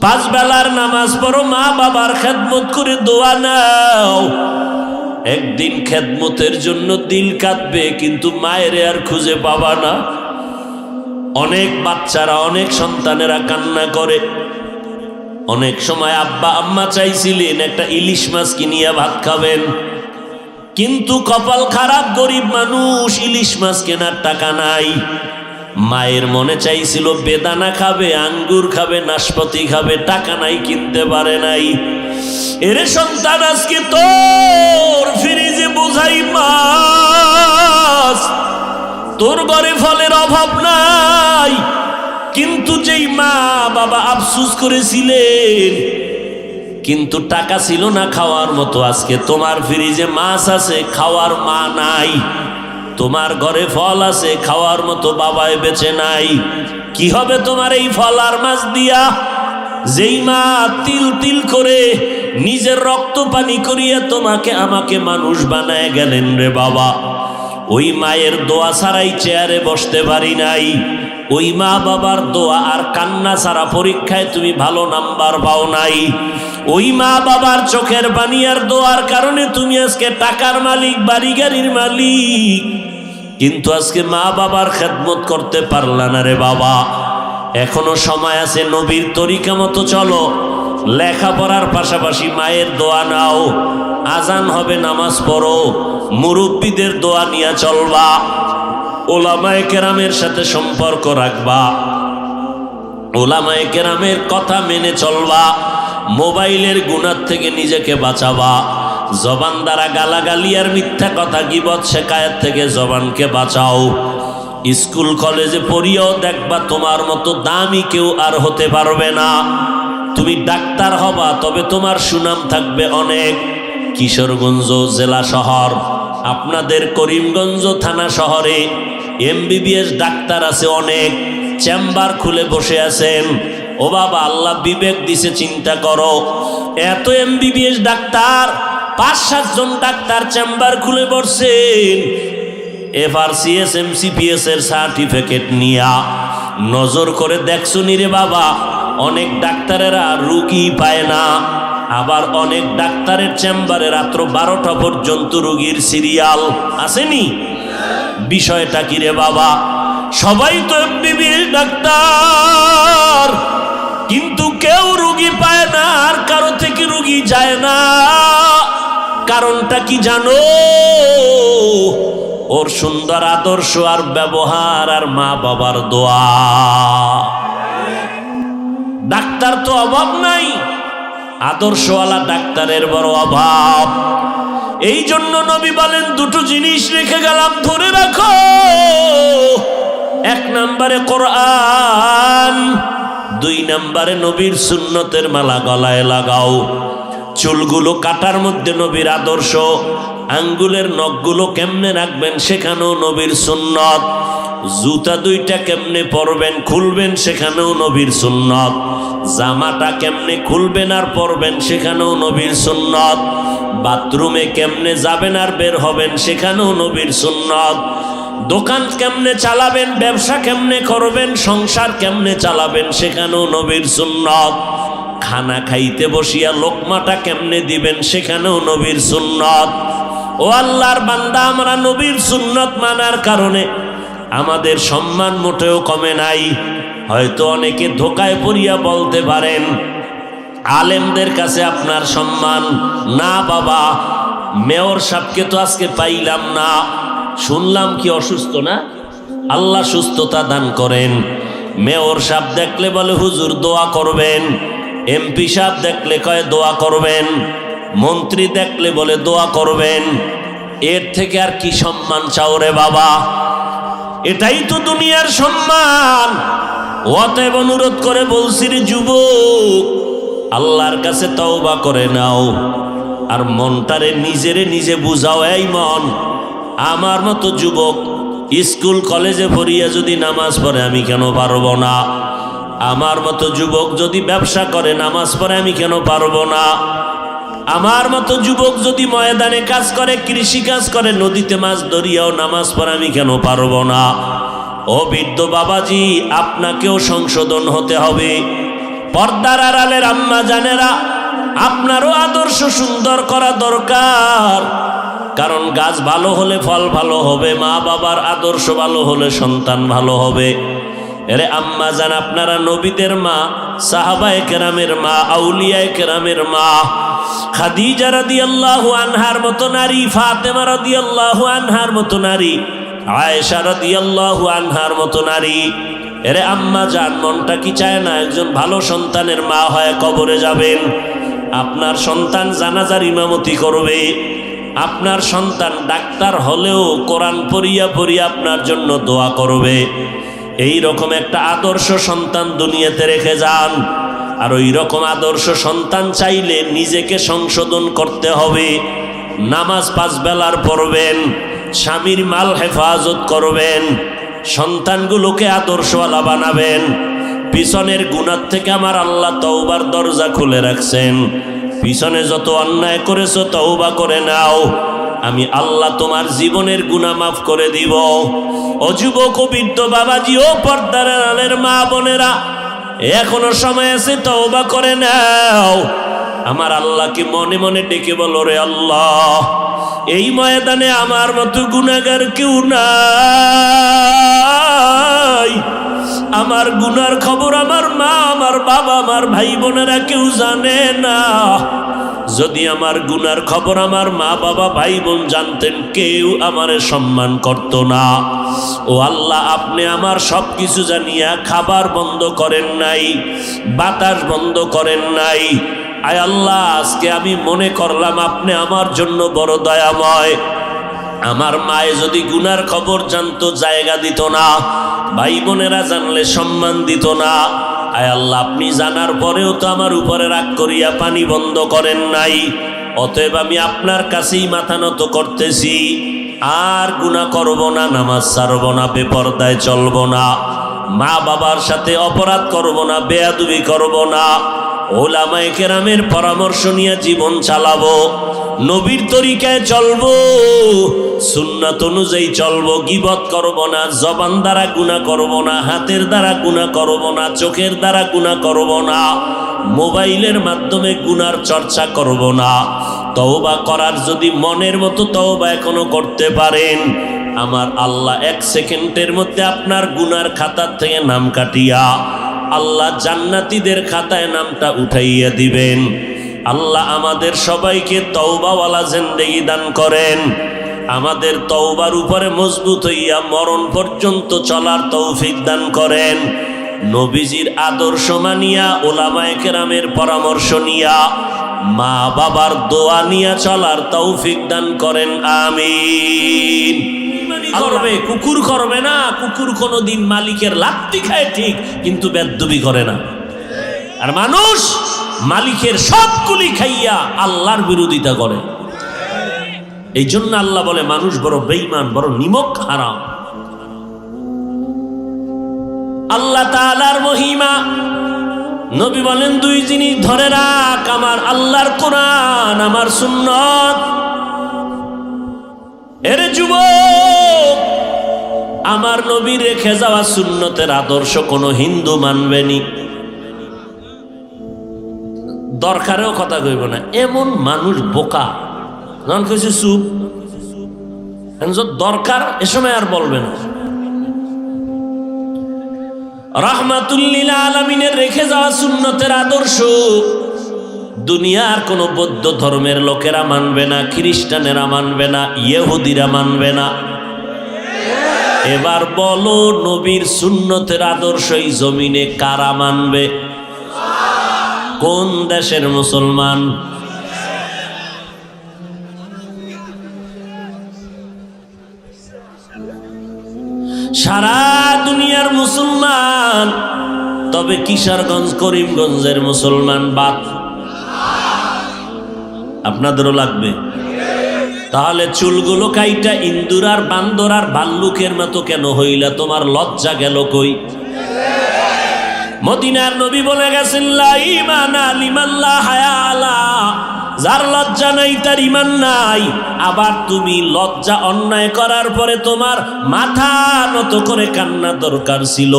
পাঁচ বেলার নামাজ পড়ো, মা বাবার খেদমত করে দোয়া নাও। একদিন খেদমতের জন্য দিল কাঁদবে, কিন্তু মায়ের আর খুঁজে পাবা না। অনেক বাচ্চারা, অনেক সন্তানেরা কান্না করে। অনেক সময় আব্বা, আম্মা চাইছিলেন একটা ইলিশ মাছ কিনিয়া ভাত খাবেন। কিন্তু কপাল খারাপ, গরিব মানুষ, ইলিশ মাছ কেনার টাকা নাই। মায়ের মনে চাইছিল, বেদানা খাবে, আঙ্গুর খাবে, নাশপাতি খাবে, টাকা নাই, কিনতে পারে নাই। এরে সন্তান, আজকে তোর ফ্রিজে বোঝাই মাছ। তোর ঘরে ফলের অভাব নাই, কিন্তু যেই মা বাবা আফসুস করেছিলেন, কিন্তু টাকা ছিল না খাওয়ার মতো। আজকে তোমার ফ্রিজে মাছ আছে, খাওয়ার মা নাই। তোমার ঘরে ফল আছে, খাওয়ার মতো বাবায় বেঁচে নাই। কি হবে তোমার এই ফল আর মাছ দিয়া? যেই মা তিল তিল করে নিজের রক্ত পানি করিয়া তোমাকে আমাকে মানুষ বানায় গেলেন রে বাবা। ওই মায়ের দোয়া ছাড়াই চেয়ারে বসতে পারি নাই। ওই মা বাবার দোয়া আর কান্না ছাড়া পরীক্ষায় তুমি ভালো নাম্বার পাও নাই। ওই মা বাবার চোখের বানিয়ার দোয়ার কারণে তুমি আজকে টাকার মালিক বাড়ি গাড়ির মালিক। কিন্তু আজকে মা বাবার খেদমত করতে পারলা না রে বাবা। এখনও সময় আছে নবীর তরিকা মতো চলো। লেখাপড়ার পাশাপাশি মায়ের দোয়া নাও। আজান হবে, নামাজ পড়ো। মুরব্বীদের দোয়া নিয়ে চলবা। ওলামায়ে কেরামের সাথে সম্পর্ক রাখবা। ওলামায়ে কেরামের কথা মেনে চলবা। মোবাইলের গুণার থেকে নিজেকে বাঁচাবা। জবান দ্বারা গালাগালি আর মিথ্যা কথা গিবত শেখায়ের থেকে জবানকে বাঁচাও। স্কুল, কলেজে পড়িয়াও দেখবা তোমার মতো দামি কেউ আর হতে পারবে না। তুমি ডাক্তার হবা, তবে তোমার সুনাম থাকবে অনেক। কিশোরগঞ্জ জেলা শহর, আপনাদের করিমগঞ্জ থানা শহরে এমবিবিএস ডাক্তার আছে অনেক। চেম্বার খুলে বসে আছেন। ও বাবা, আল্লাহ বিবেক দিছে, চিন্তা করো। এত এমবিবিএস ডাক্তার, পাঁচ সাতজন ডাক্তার চেম্বার খুলে বসছেন। এফআরসিএস এমসিপিএস এর সার্টিফিকেট নিয়া নজর করে দেখছ রে বাবা? অনেক ডাক্তারেরা রুগী পায় না। আবার অনেক ডাক্তারের চেম্বারে রাত্র বারোটা পর্যন্ত রুগীর সিরিয়াল আসেনি? বিষয়টা কি রে বাবা? সবাই তো এমবিবিএস ডাক্তার। কিন্তু কেউ রুগী পায় না, আর কারও থেকে রুগী যায় না। কারণটা কি জানো? ওর সুন্দর আদর্শ আর ব্যবহার আর মা বাবার দোয়া। ডাক্তার তো অভাব নাই, আদর্শওয়ালা ডাক্তারের বড় অভাব। এই জন্য নবী বলেন, দুটো জিনিস রেখে গেলাম, ধরে রাখো। এক নম্বরে কোরআন, দুই নম্বরে নবীর সুন্নতের মালা গলায় লাগাও। চুলগুলো কাটার মধ্যে নবীর আদর্শ, আঙ্গুলের নখগুলো কেমনে রাখবেন সেখানেও নবীর সুন্নত, জুতা দুইটা কেমনে পরবেন খুলবেন সেখানেও নবীর সুন্নত, জামাটা কেমনে খুলবেন আর পরবেন সেখানেও নবীর সুন্নত, বাথরুমে কেমনে যাবেন আর বের হবেন সেখানেও নবীর সুন্নত দোকান কেমনে চালাবেন, ব্যবসা কেমনে করবেন, সংসার কেমনে চালাবেন সেখানেও নবীর সুন্নত। খানা খাইতে বসিয়া লোকমাটা কেমনে দিবেন সেখানেও নবীর সুন্নত। ও আল্লাহর বান্দা, আমরা নবীর সুন্নত মানার কারণে আমাদের সম্মান মোটেও কমে নাই। হয়তো অনেকে ধোকায় পড়িয়া বলতে পারেন, আলেমদের কাছে আপনার সম্মান। না বাবা, মেয়র সাহেবকে তো আজকে পাইলাম না। শুনলাম কি অসুস্থ না? আল্লাহ সুস্থতা দান করেন। মেয়র সাহেব দেখলে বলে, হুজুর দোয়া করবেন। এমপি সাহেব দেখলে কয়, দোয়া করবেন। মন্ত্রী দেখলে বলে, দোয়া করবেন। এর থেকে আর কি সম্মান চাও রে বাবা? এটাই তো দুনিয়ার সম্মান। অতএব অনুরোধ করে বলছি রে যুবক, আল্লাহর কাছে তওবা করে নাও। আর মনটারে নিজেরে নিজে বুঝাও, এই মন আমার মতো যুবক স্কুল, কলেজে পড়িয়া যদি নামাজ পড়ে, আমি কেন পারব না? আমার মতো যুবক যদি ব্যবসা করে, নামাজ পড়ে, আমি কেন পারব না? আমার মতো যুবক যদি ময়দানে কাজ করে, কৃষি কাজ করে, নদীতে মাছ ধরিয়াও নামাজ পড়ে, আমি কেন পারব না? ও বৃদ্ধ বাবাজি, আপনাকেও সংশোধন হতে হবে। পর্দার আড়ালের আম্মা জানেরা, আপনারও আদর্শ সুন্দর করা দরকার। কারণ গাছ ভালো হলে ফল ভালো হবে, মা বাবার আদর্শ ভালো হলে সন্তান ভালো হবে। এরে আম্মা যান আপনারা নবীদের মা, সাহাবায় কেরামের মা, আউলিয়ায় কেরামের মা। খাদিজা রাদিয়াল্লাহু আনহার মতো নারী, ফাতেমা রাদিয়াল্লাহু আনহার মতো নারী, আয়েশা রাদিয়াল্লাহু আনহার মতো নারী। এরে আম্মা যান মনটা কি চায় না একজন ভালো সন্তানের মা হয় কবরে যাবেন? আপনার সন্তান জানাজার ইমামতি করবে। আপনার সন্তান ডাক্তার হলেও কোরআন পড়িয়া পড়িয়া আপনার জন্য দোয়া করবে। এই রকম একটা আদর্শ সন্তান দুনিয়াতে রেখে যান। আর ওই রকম আদর্শ সন্তান চাইলে নিজেকে সংশোধন করতে হবে। নামাজ পাঁচ বেলার পড়বেন, স্বামীর মাল হেফাজত করবেন, সন্তানগুলোকে আদর্শওয়ালা বানাবেন। পিছনের গুণার থেকে আমার আল্লাহ তওবার দরজা খুলে রাখছেন। পিছনে যত অন্যায় করেছ, তওবা করে নাও। আমি আল্লাহ তোমার জীবনের গুণা মাফ করে দিব। ও বৃদ্ধ বাবাজি, ও পর্দার আড়ালের মা বোনেরা, এখনও সময় আছে, তওবা করে নাও। আমার আল্লাহকে মনে মনে ডেকে বলো, রে আল্লাহ, এই ময়দানে আমার মতো গুণাগার কেউ নাই। আমার গুনার খবর আমার মা, আমার বাবা, আমার ভাই বোনেরা কেউ জানে না। যদি আমার গুনার খবর আমার মা, বাবা, ভাই বোন জানতেন, কেউ আমারে সম্মান করত না। ও আল্লাহ, আপনি আমার সব কিছু জানিয়া খাবার বন্ধ করেন নাই, বাতাস বন্ধ করেন নাই। আয় আল্লাহ, আজকে আমি মনে করলাম আপনি আমার জন্য বড় দয়াময়। আমার মায়ে যদি গুনার খবর জানতো, জায়গা দিত না, ভাই বোনেরা জানলে সম্মান দিত না। আয় আল্লাহ, আপনি জানার পরেও তো আমার উপরে রাগ করিয়া পানি বন্ধ করেন নাই। অতএব আমি আপনার কাছেই মাথা নত করতেছি। আর গুণা করব না, নামাজ ছাড়ব না, বেপরদায় চলব না। মা বাবার সাথে অপরাধ করব না, বেয়াদুবি করব না। ওলামায়ে কেরামের পরামর্শ নিয়ে জীবন চালাবো, নবীর তরিকায় চলবো, সুন্নাত অনুযায়ী চলবো, গিবত করব না, জবান দ্বারা গুণা করব না, হাতের দ্বারা গুণা করব না, চোখের দ্বারা গুণা করব না, মোবাইলের মাধ্যমে গুনার চর্চা করব না। তওবা করার যদি মনের মতো তওবা এখনও করতে পারেন, আমার আল্লাহ এক সেকেন্ডের মধ্যে আপনার গুনার খাতার থেকে নাম কাটিয়া আল্লাহ জান্নাতীদের খাতায় নামটা উঠাইয়া দিবেন। আল্লাহ আমাদের সবাইকে তওবাওয়ালা জিন্দেগি দান করেন। আমাদের তওবার উপরে মজবুত হইয়া মরণ পর্যন্ত চলার তৌফিক দান করেন। নবীজির আদর্শ মানিয়া, ওলামায়ে কেরামের পরামর্শ নিয়া মা বাবার দোয়া নিয়া চলার তৌফিক দান করেন। আমিন। করবে, কুকুর করবে না। কুকুর কোনোদিন মালিকের লাত্তি খায় ঠিক, কিন্তু বেদ্যবি করে না। আর মানুষ মালিকের সবগুলি খাইয়া আল্লাহর বিরোধিতা করে। এই জন্য আল্লাহ বলে, মানুষ বড় বেইমান বড় নিমক হারাম। আল্লাহ তালার মহিমা। নবী বলেন, দুই জিনিস ধরে রাখ, আমার আল্লাহর কোরআন, আমার সুন্নত। এরে যুবক, আমার নবী রেখে যাওয়া সুন্নতের আদর্শ কোনো হিন্দু মানবেনি দরকারেও কথা কইব না, এমন মানুষ বোকা। যখন কইছে চুপ? দরকার, এ সময় আর বলবে না। রহমাতুল্লিল আলমিনের রেখে যাওয়া সুন্নতের আদর্শ দুনিয়ার কোনো বৌদ্ধ ধর্মের লোকেরা মানবে না, খ্রিস্টানেরা মানবে না ইয়েহুদিরা মানবে না। এবার বলো, নবীর সুন্নতের আদর্শ এই জমিনে কারা মানবে? কোন দেশের মুসলমান? সারা দুনিয়ার মুসলমান, তবে কিশোরগঞ্জ, করিমগঞ্জের মুসলমান বাদ। আপনাদেরও লাগবে। তাহলে চুলগুলো কাইটা ইন্দুর আর বান্দর আর মতো কেন হইলা? তোমার লজ্জা গেল কই? মদিনার নবী বলে গেছেন যার লজ্জা নাই, তার ইমান নাই। আবার তুমি লজ্জা অন্যায় করার পরে তোমার মাথা নত করে কান্না দরকার ছিল।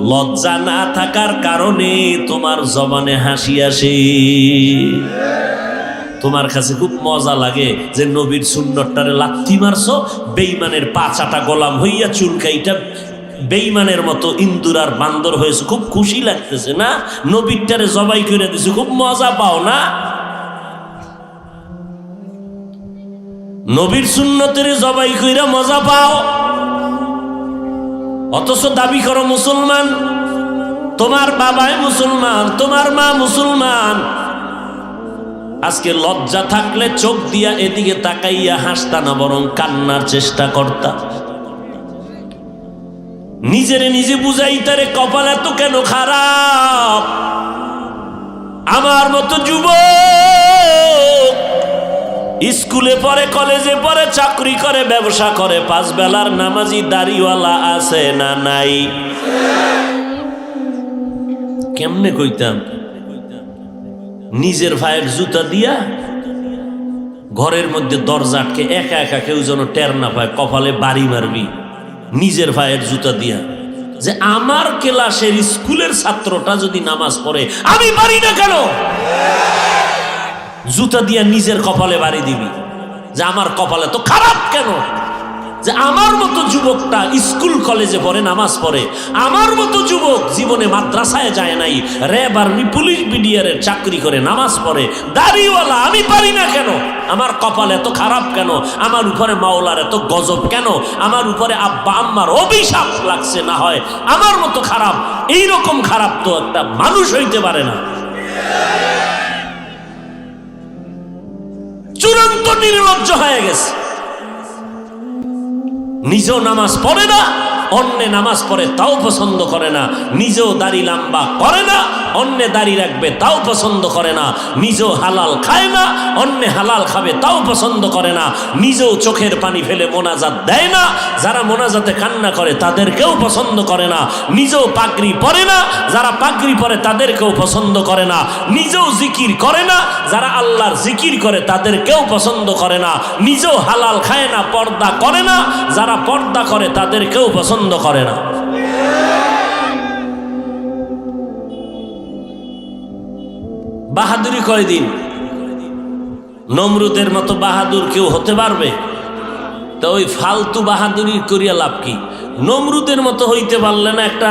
লজ্জা না থাকার কারণে তোমার জবানে হাসি আসে। তোমার কাছে খুব মজা লাগে যে নবীর সুন্নতটারে লাথি মারছো বেইমানের পাচাটা গোলাম হইয়া চুলকাইটা বেইমানের মতো ইন্দুর আর বান্দর হয়েছে। খুব খুশি লাগতেছে না? নবীরটারে জবাই করে দিছে, খুব মজা পাও না? নবীর সুন্নতের জবাই কইরা মজা পাও? অথচ দাবি করো মুসলমান, তোমার বাবাই মুসলমান, তোমার মা মুসলমান। আজকে লজ্জা থাকলে চোখ দিয়া এদিকে তাকাইয়া হাসতা না, বরং কান্নার চেষ্টা করতা। নিজেরে নিজে বুঝাইতারে কপাল এত কেন খারাপ? আমার মতো যুবক, স্কুলে পড়ে, কলেজে পড়ে, চাকরি করে, ব্যবসা করে, পাঁচ বেলার নামাজি দাড়িওয়ালা আছে না নাই? কেমনে কইতাম? নিজের ভাইয়ের জুতা দিয়া ঘরের মধ্যে দরজা আটকে একা একা কেউ যেন টের না পায়, কপালে বাড়ি মারবি। নিজের ভাইয়ের জুতা দিয়া। যে আমার ক্লাসের স্কুলের ছাত্রটা যদি নামাজ পড়ে, আমি পারি না কেন? জুতা দিয়া নিজের কপালে বাড়ি দিবি। যে আমার কপালে তো খারাপ কেন? যে আমার মতো যুবকটা স্কুল, কলেজে পড়ে, নামাজ পড়ে, আমার মতো যুবক জীবনে মাদ্রাসায় যায় নাই, র্যাব, আর্মি, পুলিশ, বিডিআরের চাকরি করে নামাজ পড়ে, দাড়িওয়ালা আমি পারি না কেন? আমার কপাল এত খারাপ কেন? আমার উপরে মাওলার এত গজব কেন? আমার উপরে আব্বা, আম্মার অভিশাপ লাগছে না হয়? আমার মতো খারাপ এই রকম খারাপ তো একটা মানুষ হইতে পারে না। চূড়ান্ত নির্লজ্জ হয়ে গেছে। নিজেও নামাজ পড়ে না অন্যে নামাজ পড়ে তাও পছন্দ করে না, নিজেও দাড়ি লাম্বা করে না, অন্যে দাড়ি রাখবে তাও পছন্দ করে না, নিজেও হালাল খায় না, অন্যে হালাল খাবে তাও পছন্দ করে না, নিজেও চোখের পানি ফেলে মোনাজাত দেয় না, যারা মোনাজাতে কান্না করে তাদেরকেও পছন্দ করে না, নিজেও পাগড়ি পরে না, যারা পাগড়ি পরে তাদেরকেও পছন্দ করে না, নিজেও জিকির করে না, যারা আল্লাহর জিকির করে তাদেরকেও পছন্দ করে না, নিজেও হালাল খায় না, পর্দা করে না, যারা পর্দা করে তাদেরকেও পছন্দ করে না। বাহাদুরি কয়দিন নমরুদের মতো বাহাদুর কেউ হতে পারবে? তো ওই ফালতু বাহাদুরি করিয়া লাভ কি? নমরুদের মতো হইতে পারলে না একটা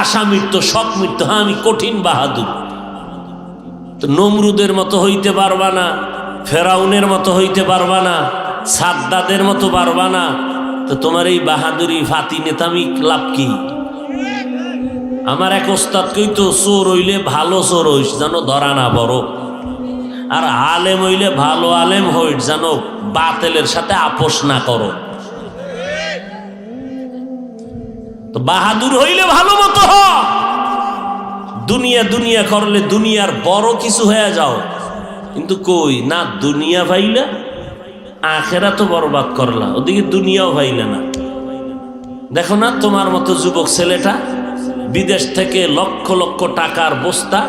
আশা মৃত্যু, শখ মৃত্যু হ্যাঁ আমি কঠিন বাহাদুর। তো নমরুদের মতো হইতে পারবা না, ফেরাউনের মতো হইতে পারবা না, সাদ্দাদের মতো পারবা না তো তোমার এই বাহাদুরি ফাতি নেতামি লাভ কি? আমার এক ওস্তাদ কইতো, চোর হইলে ভালো চোর হইস যেন ধরা না বড় আর আলেম হইলে ভালো আলেম হইস যেন বাতেলের সাথে আপোষ না করো। তো বাহাদুর হইলে ভালো মতো হ। দুনিয়া দুনিয়া করলে দুনিয়ার বড় কিছু হয়ে যাও। কিন্তু কই, না দুনিয়া ভাইলা আখেরা তো বরবাদ করলা, ওদিকে দুনিয়াও ভাইলে না। দেখো না তোমার মতো যুবক ছেলেটা, বিদেশ থেকে লক্ষ লক্ষ টাকার বস্তা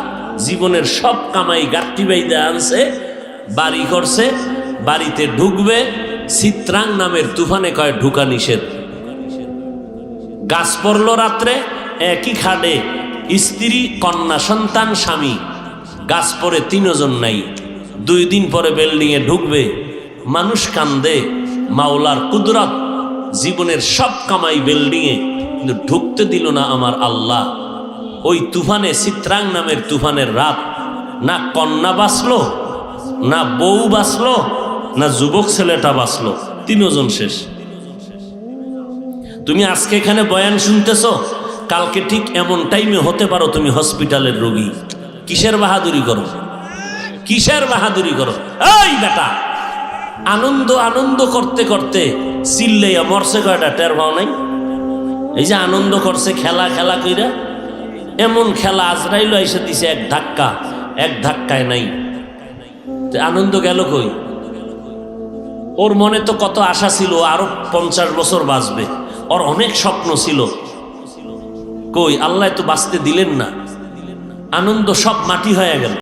জীবনের সব কামাই গাঠি বাইদে আনছে, বাড়ি করছে, বাড়িতে ঢুকবে, চিত্রাং নামের তুফানে কয় ঢুকা নিষেধ। গাছ পড়ল রাত্রে, একই খাডে স্ত্রী, কন্যা, সন্তান, স্বামী। গাছ পরে তিনজন নাই, দুই দিন পরে বিল্ডিংয়ে ঢুকবে মানুষ কান্দে, মাওলার কুদরত জীবনের সব কামাই বিল্ডিংয়ে, কিন্তু ঢুকতে দিল না আমার আল্লাহ। ওই তুফানে চিত্রাং নামের তুফানের রাত, না কন্যা বাঁচল, না বউ বাঁচলো, না যুবক ছেলেটা বাঁচলো, তিনজন শেষ। তুমি আজকে এখানে বয়ান শুনতেছ, কালকে ঠিক এমন টাইমে হতে পারো তুমি হসপিটালের রোগী। কিসের বাহাদুরি করো? কিসের বাহাদুরি করো? এই বেটা! আনন্দ আনন্দ করতে করতে চিল্লাইয়া মরছে কয়টা? টের পাও নাই? এই যে আনন্দ করছে, খেলা খেলা কইরা এমন খেলা আজরাইল এসে দিছে এক ধাক্কা, এক ধাক্কায় নাই। আনন্দ গেল কই? ওর মনে তো কত আশা ছিল, আরও পঞ্চাশ বছর বাঁচবে। ওর অনেক স্বপ্ন ছিল। কই, আল্লাহ তো বাঁচতে দিলেন না। আনন্দ সব মাটি হয়ে গেল।